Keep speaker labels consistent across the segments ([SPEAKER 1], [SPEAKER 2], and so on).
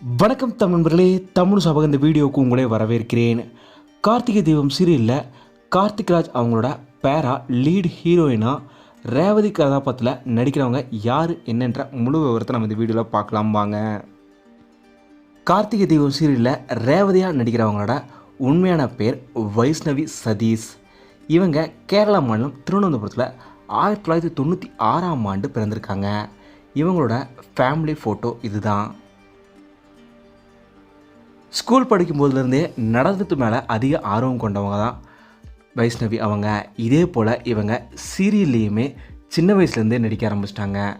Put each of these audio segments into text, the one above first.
[SPEAKER 1] வணக்கம் தமிழர்களே தமிழ் சபக இந்த வீடியோவுக்கு உங்களே வரவேற்கிறேன். கார்த்திகை தீபம் சீரியலில் கார்த்திக்ராஜ் அவங்களோட பேரா லீட் ஹீரோயினா ரேவதி கதாபாத்திரத்தில் நடிக்கிறவங்க யார் என்னன்ற முழு விவரத்தை நம்ம இந்த வீடியோவில் பார்க்கலாம் வாங்க. கார்த்திகை தீபம் சீரியலில் ரேவதியாக நடிக்கிறவங்களோட உண்மையான பேர் வைஷ்ணவி சதீஷ். இவங்க கேரளா மாநிலம் திருவனந்தபுரத்தில் ஆயிரத்தி தொள்ளாயிரத்தி தொண்ணூற்றி ஆறாம் ஆண்டு பிறந்திருக்காங்க. இவங்களோட ஃபேமிலி ஃபோட்டோ இதுதான். ஸ்கூல் படிக்கும்போதுலேருந்தே நடனத்து மேலே அதிக ஆர்வம் கொண்டவங்க தான் வைஷ்ணவி அவங்க. இதே போல் இவங்க சீரியல்லையுமே சின்ன வயசுலேருந்தே நடிக்க ஆரம்பிச்சிட்டாங்க.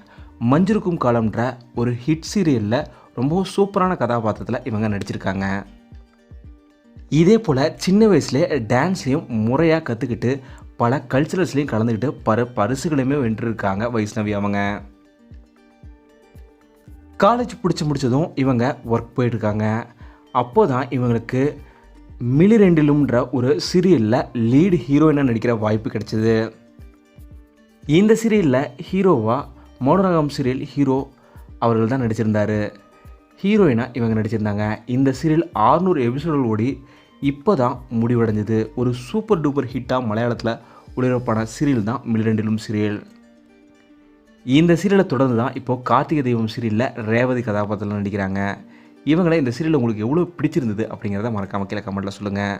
[SPEAKER 1] மஞ்சிருக்கும் காலம்ன்ற ஒரு ஹிட் சீரியலில் ரொம்பவும் சூப்பரான கதாபாத்திரத்தில் இவங்க நடிச்சிருக்காங்க. இதே போல் சின்ன வயசுலேயே டான்ஸ்லேயும் முறையாக கற்றுக்கிட்டு பல கல்ச்சுரல்ஸ்லேயும் கலந்துக்கிட்டு பல பரிசுகளையுமே வென்றிருக்காங்க வைஷ்ணவி அவங்க. காலேஜ் பிடிச்சி முடிச்சதும் இவங்க ஒர்க் போயிட்டுருக்காங்க. அப்போ தான் இவங்களுக்கு மிலிரெண்டிலும்ன்ற ஒரு சீரியலில் லீடு ஹீரோயினாக நடிக்கிற வாய்ப்பு கிடைச்சிது. இந்த சீரியலில் ஹீரோவாக மௌனரகம் சீரியல் ஹீரோ அவர்கள் தான் நடிச்சிருந்தார். ஹீரோயினாக இவங்க நடிச்சிருந்தாங்க. இந்த சீரியல் 600 எபிசோடுகள் ஓடி இப்போ தான் முடிவடைஞ்சது. ஒரு சூப்பர் டூப்பர் ஹிட்டாக மலையாளத்தில் ஒளிபரப்பான சீரியல் தான் மிலிரெண்டிலும் சீரியல் இந்த சீரியலை தொடர்ந்து தான் இப்போது கார்த்திகை தெய்வம் சீரியலில் ரேவதி கதாபாத்திரம் நடிக்கிறாங்க. இவங்களை இந்த சீரியல் உங்களுக்கு எவ்வளோ பிடிச்சிருந்தது அப்படிங்கிறத மறக்காமல் கீழே கமெண்ட்டில் சொல்லுங்கள்